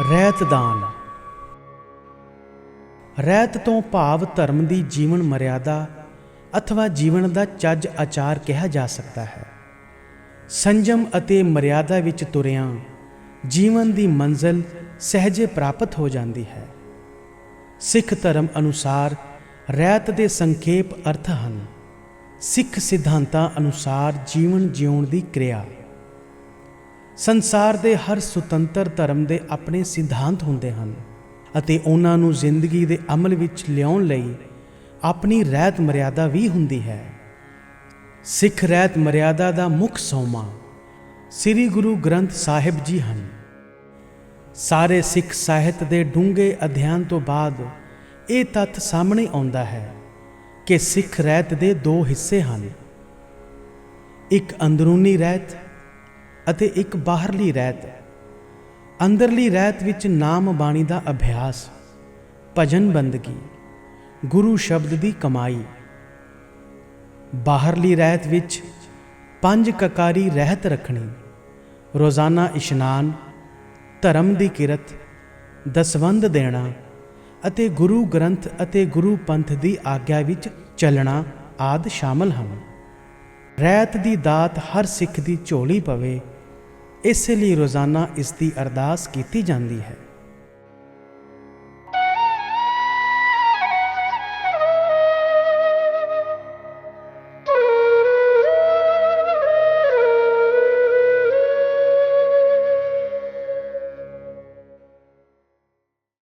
ਰਹਿਤ ਦਾਨ। ਰਹਿਤ ਤੋਂ ਭਾਵ ਧਰਮ ਦੀ ਜੀਵਨ ਮਰਿਆਦਾ ਅਥਵਾ ਜੀਵਨ ਦਾ ਚੱਜ ਆਚਾਰ ਕਿਹਾ ਜਾ ਸਕਦਾ ਹੈ। ਸੰਜਮ ਅਤੇ ਮਰਿਆਦਾ ਵਿੱਚ ਤੁਰਿਆਂ ਜੀਵਨ ਦੀ ਮੰਜ਼ਲ ਸਹਿਜੇ ਪ੍ਰਾਪਤ ਹੋ ਜਾਂਦੀ ਹੈ। ਸਿੱਖ ਧਰਮ ਅਨੁਸਾਰ ਰਹਿਤ ਦੇ ਸੰਖੇਪ ਅਰਥ ਹਨ। ਸਿੱਖ ਸਿਧਾਂਤਾਂ ਅਨੁਸਾਰ ਜੀਵਨ ਜਿਉਣ ਦੀ ਕਿਰਿਆ। ਸੰਸਾਰ ਦੇ ਹਰ ਸੁਤੰਤਰ ਧਰਮ ਦੇ ਆਪਣੇ ਸਿਧਾਂਤ ਹੁੰਦੇ ਹਨ ਅਤੇ ਉਹਨਾਂ ਨੂੰ ਜ਼ਿੰਦਗੀ ਦੇ ਅਮਲ ਵਿੱਚ ਲਿਆਉਣ ਲਈ ਆਪਣੀ ਰਹਿਤ ਮਰਿਆਦਾ ਵੀ ਹੁੰਦੀ ਹੈ। ਸਿੱਖ ਰਹਿਤ ਮਰਿਆਦਾ ਦਾ ਮੁੱਖ ਸੋਮਾ ਸ੍ਰੀ ਗੁਰੂ ਗ੍ਰੰਥ ਸਾਹਿਬ ਜੀ ਹਨ। ਸਾਰੇ ਸਿੱਖ ਸਾਹਿਤ ਦੇ ਡੂੰਘੇ ਅਧਿਐਨ ਤੋਂ ਬਾਅਦ ਇਹ ਤੱਥ ਸਾਹਮਣੇ ਆਉਂਦਾ ਹੈ ਕਿ ਸਿੱਖ ਰਹਿਤ ਦੇ ਦੋ ਹਿੱਸੇ ਹਨ। ਇੱਕ ਅੰਦਰੂਨੀ ਰਹਿਤ ਅਤੇ ਇੱਕ ਬਾਹਰਲੀ ਰਹਿਤ ਅੰਦਰਲੀ ਰਹਿਤ ਵਿੱਚ ਨਾਮ ਬਾਣੀ ਦਾ ਅਭਿਆਸ, ਭਜਨ ਬੰਦਗੀ, ਗੁਰੂ ਸ਼ਬਦ ਦੀ ਕਮਾਈ। ਬਾਹਰਲੀ ਰਹਿਤ ਵਿੱਚ ਪੰਜ ਕਕਾਰੀ ਰਹਿਤ ਰੱਖਣੀ, ਰੋਜ਼ਾਨਾ ਇਸ਼ਨਾਨ, ਧਰਮ ਦੀ ਕਿਰਤ ਦਸਵੰਦ ਦੇਣਾ ਅਤੇ ਗੁਰੂ ਗ੍ਰੰਥ ਅਤੇ ਗੁਰੂ ਪੰਥ ਦੀ ਆਗਿਆ ਵਿੱਚ ਚੱਲਣਾ ਆਦ ਸ਼ਾਮਲ ਹਨ। ਰਹਿਤ ਦੀ ਦਾਤ ਹਰ ਸਿੱਖ ਦੀ ਝੋਲੀ ਪਵੇ ਇਸ ਲਈ ਰੋਜ਼ਾਨਾ ਇਸ ਦੀ ਅਰਦਾਸ ਕੀਤੀ ਜਾਂਦੀ ਹੈ।